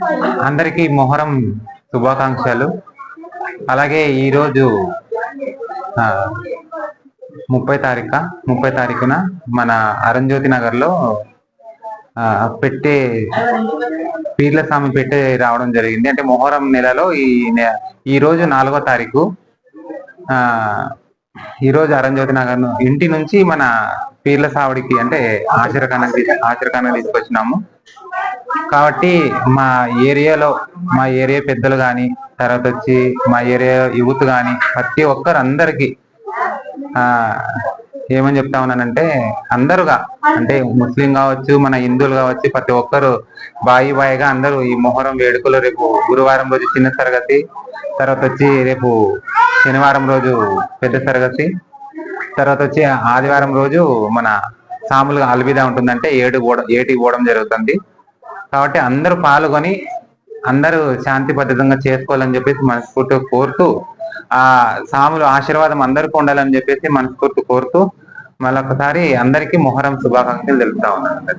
అందరికీ మొహరం శుభాకాంక్షలు. అలాగే ఈరోజు ముప్పై తారీఖు ముప్పై తారీఖున మన అరంజ్యోతి నగర్లో ఆ, పెట్టే పీర్ల స్వామి పెట్టే రావడం జరిగింది. అంటే మొహరం నెలలో ఈ నె- ఈ రోజు నాలుగో తారీఖు ఆ ఈ రోజు అరంజ్యోతి నగర్ ఇంటి నుంచి మన పీర్ల సావడికి అంటే ఆశ్రకానికి తీ- తీసుకొచ్చినాము. కాబట్టి మా ఏరియాలో మా ఏరియా పెద్దలు కానీ తర్వాత వచ్చి మా ఏరియా యూత్ కానీ ప్రతి ఒక్కరు అందరికి ఆ ఏమని చెప్తా ఉన్నానంటే అందరుగా అంటే ముస్లిం కావచ్చు మన హిందువులు కావచ్చు ప్రతి ఒక్కరు బాయి బాయిగా అందరూ ఈ మొహరం వేడుకలు రేపు గురువారం రోజు చిన్న తరగతి తర్వాత వచ్చి రేపు శనివారం రోజు పెద్ద తరగతి తర్వాత వచ్చి ఆదివారం రోజు మన సాములుగా అల్విదా ఉంటుందంటే ఏడు పోవడం ఏటి పోవడం జరుగుతుంది. కాబట్టి అందరూ పాల్గొని అందరూ శాంతి భద్రతంగా చేసుకోవాలని చెప్పేసి మనస్ఫూర్తిగా కోరుతూ ఆ సాములు ఆశీర్వాదం అందరికీ ఉండాలని చెప్పేసి మనస్ఫూర్తి కోరుతూ మళ్ళొకసారి అందరికీ మొహరం శుభాకాంక్షలు తెలుపుతా ఉన్నాను.